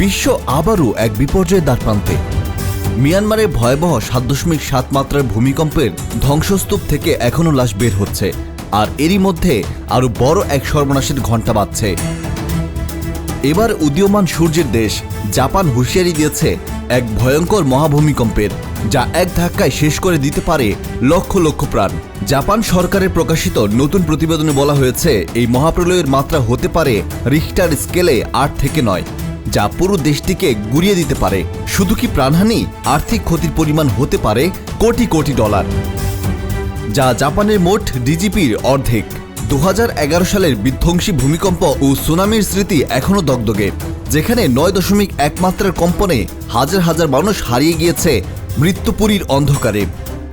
বিশ্ব আবারও এক বিপর্যয়ের দ্বারপ্রান্তে। মিয়ানমারে ভয়াবহ সাত দশমিক সাত মাত্রার ভূমিকম্পের ধ্বংসস্তূপ থেকে এখনও লাশ বের হচ্ছে, আর এরই মধ্যে আরও বড় এক সর্বনাশের ঘণ্টা বাজছে। এবার উদীয়মান সূর্যের দেশ জাপান হুঁশিয়ারি দিয়েছে এক ভয়ঙ্কর মহাভূমিকম্পের। যা এক ধাক্কায় শেষ করে দিতে পারে লক্ষ লক্ষ প্রাণ। জাপান সরকারের প্রকাশিত নতুন প্রতিবেদনে বলা হয়েছে, এই মহাপ্রলয়ের মাত্রা হতে পারে রিক্টার স্কেলে আট থেকে নয়, যা পুরো দেশটিকে গুড়িয়ে দিতে পারে। শুধু কি প্রাণহানি? আর্থিক ক্ষতির পরিমাণ হতে পারে কোটি কোটি ডলার। যা জাপানের মোট ডিজিপির অর্ধেক। দু হাজার এগারো সালের বিধ্বংসী ভূমিকম্প ও সুনামির স্মৃতি এখনও দগদগে, যেখানে নয় দশমিক এক মাত্রার কম্পনে হাজার হাজার মানুষ হারিয়ে গিয়েছে মৃত্যুপুরীর অন্ধকারে।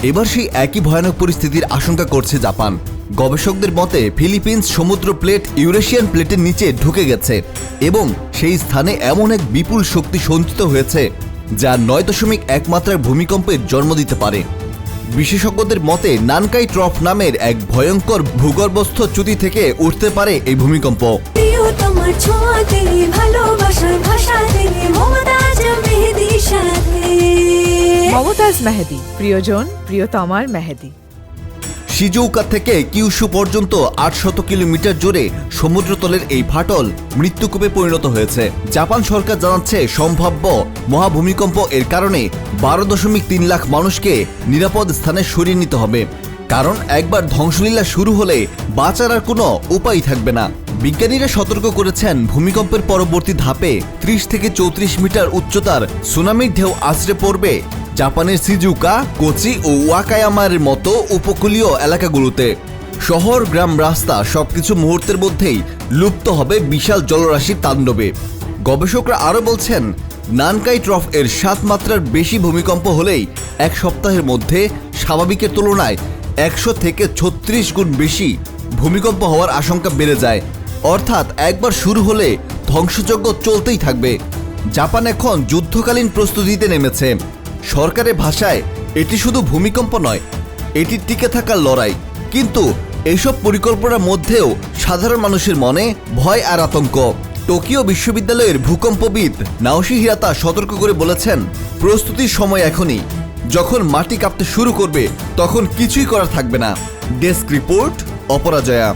এবার সেই একই ভয়ানক পরিস্থিতির আশঙ্কা করছে জাপান। গবেষকদের মতে, ফিলিপিন্স সমুদ্র প্লেট ইউরেশিয়ান প্লেটের নিচে ঢুকে গেছে এবং সেই স্থানে এমন এক বিপুল শক্তি সঞ্চিত হয়েছে, যা নয় দশমিক এক মাত্রার ভূমিকম্পের জন্ম দিতে পারে। বিশেষজ্ঞদের মতে, নানকাই ট্রফ নামের এক ভয়ঙ্কর ভূগর্ভস্থ চ্যুতি থেকে উঠতে পারে এই ভূমিকম্প। মমতাজ মেহেদি, প্রিয়জন প্রিয়তমার মেহেদি। সিজৌকা থেকে কিউশু পর্যন্ত আটশত কিলোমিটার জুড়ে সমুদ্রতলের এই ফাটল মৃত্যুকূপে পরিণত হয়েছে। জাপান সরকার জানাচ্ছে সম্ভাব্য মহাভূমিকম্প এর কারণে বারো দশমিক তিন লাখ মানুষকে নিরাপদ স্থানে সরিয়ে নিতে হবে। কারণ একবার ধ্বংসলীলা শুরু হলে বাঁচার আর কোনো উপায় থাকবে না। বিজ্ঞানীরা সতর্ক করেছেন, ভূমিকম্পের পরবর্তী ধাপে ত্রিশ থেকে চৌত্রিশ মিটার উচ্চতার সুনামির ঢেউ আছড়ে পড়বে জাপানের সিজুকা, কোচি ও ওয়াকায়ামার মতো উপকূলীয় এলাকাগুলোতে। শহর, গ্রাম, রাস্তা সবকিছু মুহূর্তের মধ্যেই লুপ্ত হবে বিশাল জলরাশির তাণ্ডবে। গবেষকরা আরও বলছেন, নানকাই ট্রফ এর সাত মাত্রার বেশি ভূমিকম্প হলেই এক সপ্তাহের মধ্যে স্বাভাবিকের তুলনায় একশো থেকে ছত্রিশ গুণ বেশি ভূমিকম্প হওয়ার আশঙ্কা বেড়ে যায়। অর্থাৎ একবার শুরু হলে ধ্বংসযজ্ঞ চলতেই থাকবে। জাপান এখন যুদ্ধকালীন প্রস্তুতিতে নেমেছে। সরকারের ভাষায় এটি শুধু ভূমিকম্প নয়, এটি টিকে থাকার লড়াই। কিন্তু এসব পরিকল্পনার মধ্যেও সাধারণ মানুষের মনে ভয় আর আতঙ্ক। টোকিও বিশ্ববিদ্যালয়ের ভূকম্পবিদ নাওশি হিরাতা সতর্ক করে বলেছেন, প্রস্তুতির সময় এখনই। যখন মাটি কাঁপতে শুরু করবে, তখন কিছুই করা থাকবে না। Desk report, Aparajaya.